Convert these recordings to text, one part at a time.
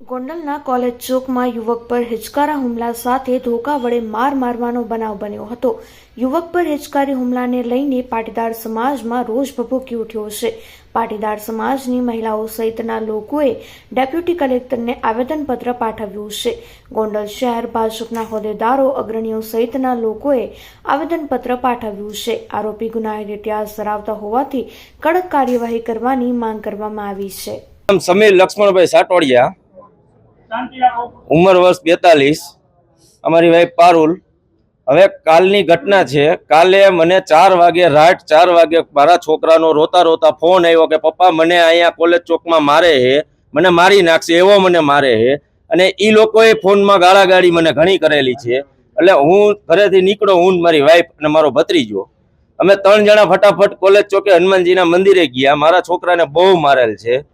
ગોંડલના કોલેજ ચોકમાં યુવક પર હિચકારા હુમલા સાથે ધોકા વડે માર મારવાનો બનાવ બન્યો હતો. યુવક પર હિચકારી હુમલાને લઈને પાટીદાર સમાજમાં રોષ ભભૂકી ઉઠ્યો છે. પાટીદાર સમાજની મહિલાઓ સહિતના લોકોએ ડેપ્યુટી કલેક્ટરને આવેદનપત્ર પાઠવ્યું છે. ગોંડલ શહેર ભાજપના હોદ્દેદારો, અગ્રણીઓ સહિતના લોકોએ આવેદનપત્ર પાઠવ્યું છે. આરોપી ગુનાહિત ઇતિહાસ ધરાવતા હોવાથી કડક કાર્યવાહી કરવાની માંગ કરવામાં આવી છે. સમીર લક્ષ્મણભાઈ સાટોડિયા ઉંમર વર્ષ બેતાલીસ. અમારી વાઈફ પારુલ. હવે કાલની ઘટના છે. કાલે મને ચાર વાગે રાત ચાર વાગે મારા છોકરાનો રોતા રોતા ફોન આવ્યો કે, પપ્પા, મને અહીંયા કોલેજ ચોકમાં મારે હે મને મારી નાખશે, એવો મને મારે હે અને એ લોકોએ ફોનમાં ગાળાગાળી મને ઘણી કરેલી છે. એટલે હું ઘરેથી નીકળો, હું મારી વાઈફ અને મારો ભત્રીજો. અમે ત્રણ જણા ફટાફટ કોલેજ ચોકે હનુમાનજીના મંદિરે ગયા. મારા છોકરાને બહુ મારેલ છે.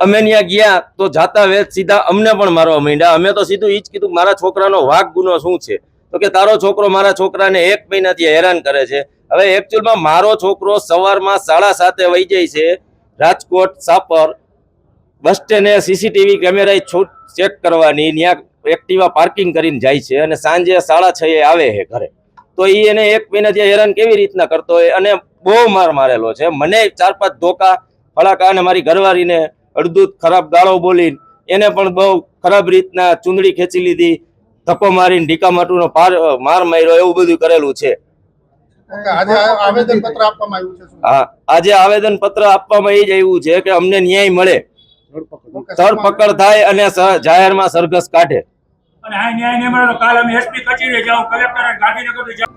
અમે ત્યાં ગયા તો જાતા વેત સીધા અમને પણ મારવા માંડ્યા. અમે તો સીધું ઈ જ કીધું મારા છોકરાનો વાઘ ગુનો શું છે? તો કે તારો છોકરો મારા છોકરાને એક મહિનાથી હેરાન કરે છે. હવે એકચ્યુઅલમાં મારો છોકરો સવારમાં સાડા સાતે વહી જાય છે રાજકોટ સાપર. બસ સ્ટેન્ડે સીસીટીવી કેમેરા છૂટ ચેક કરવાની ત્યાં એક્ટિવા પાર્કિંગ કરીને જાય છે અને સાંજે સાડા છ આવે છે ઘરે. તો એ એને એક મહિનાથી હેરાન કેવી રીતના કરતો હોય અને બહુ માર મારેલો છે. મને ચાર પાંચ ધોકા ફળાકા અને મારી ઘરવાળીને અડધું ખરાબ ગાળો બોલી એને પણ બહુ ખરાબ રીતના ચૂંદડી ખેંચી લીધી ધપ્પો મારીને ઢીકા માટુનો માર માર્યો એવું બધું કરેલું છે. આજે આવેદન પત્ર આપવામાં આવ્યું છે શું? હા આજે આવેદન પત્ર આપવામાં એ જ આવ્યું છે કે અમને ન્યાય મળે. ધરપકડ થાય અને જાહેરમાં સરઘસ કાઢે. અને આ ન્યાય નહીં મળે તો કાલે જે યુવક ને જાઉં કલેક્ટર ગાંધીનગર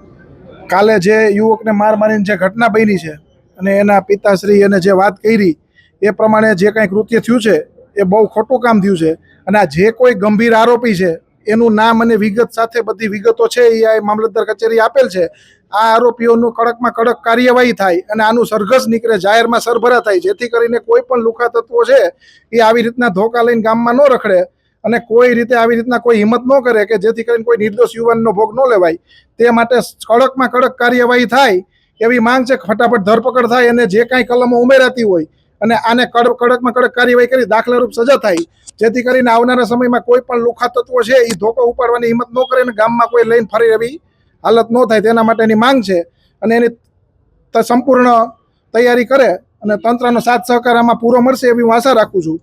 કાલે જે યુવકને માર મારીને જે ઘટના બની છે અને એના પિતાશ્રી અને જે વાત કરી એ પ્રમાણે જે કાંઈ કૃત્ય થયું છે, એ બહુ ખોટું કામ થયું છે. અને આ જે કોઈ ગંભીર આરોપી છે, એનું નામ અને વિગત સાથે બધી વિગતો છે, એ આ મામલતદાર કચેરી આપેલ છે. આ આરોપીઓનું કડકમાં કડક કાર્યવાહી થાય અને આનું સરઘસ નીકળે, જાહેરમાં સરભરા થાય, જેથી કરીને કોઈ પણ લુખા તત્વો છે, એ આવી રીતના ધોકા લઈને ગામમાં ન રખડે અને કોઈ રીતે આવી રીતના કોઈ હિંમત ન કરે કે જેથી કરીને કોઈ નિર્દોષ યુવાનનો ભોગ ન લેવાય. તે માટે કડકમાં કડક કાર્યવાહી થાય એવી માંગ છે, ફટાફટ ધરપકડ થાય અને જે કાંઈ કલમો ઉમેરાતી હોય અને આને કડક કડકમાં કડક કાર્યવાહી કરી, દાખલારૂપ સજા થાય. જેથી કરીને આવનારા સમયમાં કોઈ પણ લુખા તત્વો છે એ ધોકો ઉપાડવાની હિંમત ન કરે અને ગામમાં કોઈ લઈને ફરી એવી હાલત ન થાય. તેના માટેની માંગ છે અને એની સંપૂર્ણ તૈયારી કરે અને તંત્રનો સાથ સહકાર આમાં પૂરો મળશે એવી હું આશા રાખું છું.